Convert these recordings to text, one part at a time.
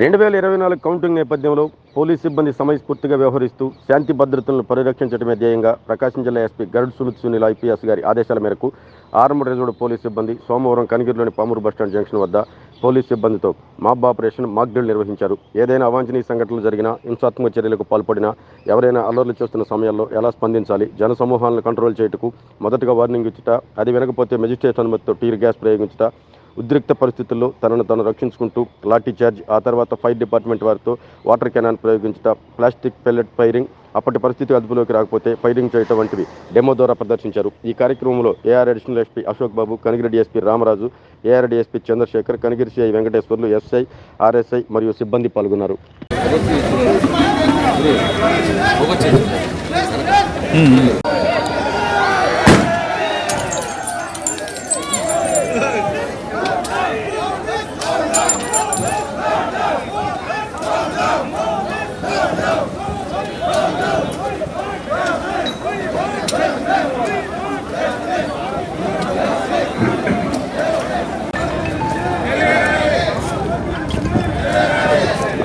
రెండు వేల ఇరవై నాలుగు కౌంటింగ్ నేపథ్యంలో పోలీస్ సిబ్బంది సమయస్ఫూర్తిగా వ్యవహరిస్తూ శాంతి భద్రతలను పరిరక్షించడమే ధ్యేయంగా ప్రకాశం జిల్లా ఎస్పీ గరుడ్ సుమిత్ సునీల్ ఐపీఎస్ గారి ఆదేశాల మేరకు ఆర్మడ్ రిజర్వ్ పోలీస్ సిబ్బంది సోమవారం కనిగిరిలోని పామూరు బస్టాండ్ జంక్షన్ వద్ద పోలీస్ సిబ్బందితో మాబ్ ఆపరేషన్ మాక్ డ్రిల్ నిర్వహించారు. ఏదైనా అవాంఛనీయ సంఘటనలు జరిగినా హింసాత్మక చర్యలకు పాల్పడినా ఎవరైనా అల్లర్లు చేస్తున్న సమయాల్లో ఎలా స్పందించాలి? జన సమూహాలను కంట్రోల్ చేయుటకు మొదటగా వార్నింగ్ ఇచ్చుట అది వినకపోతే మెజిస్ట్రేట్ అనుమతితో టీర్ గ్యాస్ ప్రయోగించుట ఉద్రిక్త పరిస్థితుల్లో తనను తాను రక్షించుకుంటూ లాఠీ చార్జ్ ఆ తర్వాత ఫైర్ డిపార్ట్మెంట్ వారితో వాటర్ కెనాన్ ప్రయోగించుట ప్లాస్టిక్ పెల్లెట్ ఫైరింగ్ అప్పటి పరిస్థితి అదుపులోకి రాకపోతే ఫైరింగ్ చేయటం వంటివి డెమో ద్వారా ప్రదర్శించారు. ఈ కార్యక్రమంలో AR additional SP Ashok Babu Kanigiri DSP Ramaraju AR DSP Chandrasekhar Kanigiri CI Venkateswarlu SI RSI మరియు సిబ్బంది పాల్గొన్నారు.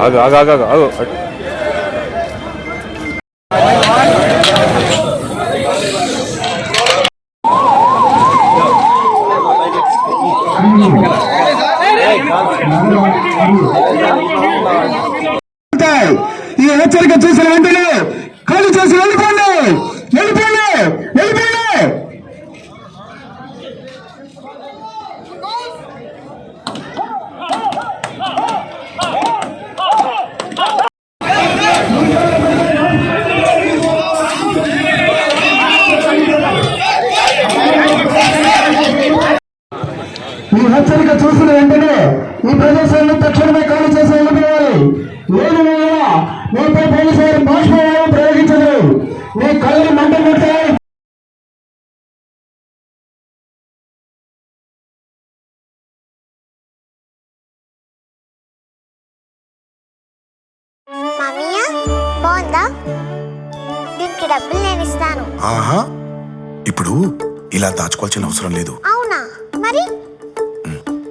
ఆగు ఆగు ఆగు ఆగు ఆగు. ఈ హెచ్చరిక చూసిన వెంటనే కళ్ళు చేసి వెళ్ళిపోండి వెళ్ళిపోండి వెళ్ళిపోండి ఈ హెచ్చరిక చూసిన వెంటనే ఈ ప్రదేశాన్ని తక్షణమే ఖాళీ చేసి వెళ్ళిపోవాలి. లేదు వేళ మీపై పోలీసు వారు ప్రయోగించదు మీ కళ్ళని మంట కొడతాయి. డబ్బులు నేను ఇస్తాను. ఆహా ఇప్పుడు ఇలా దాచుకోవాల్సిన అవసరం లేదు.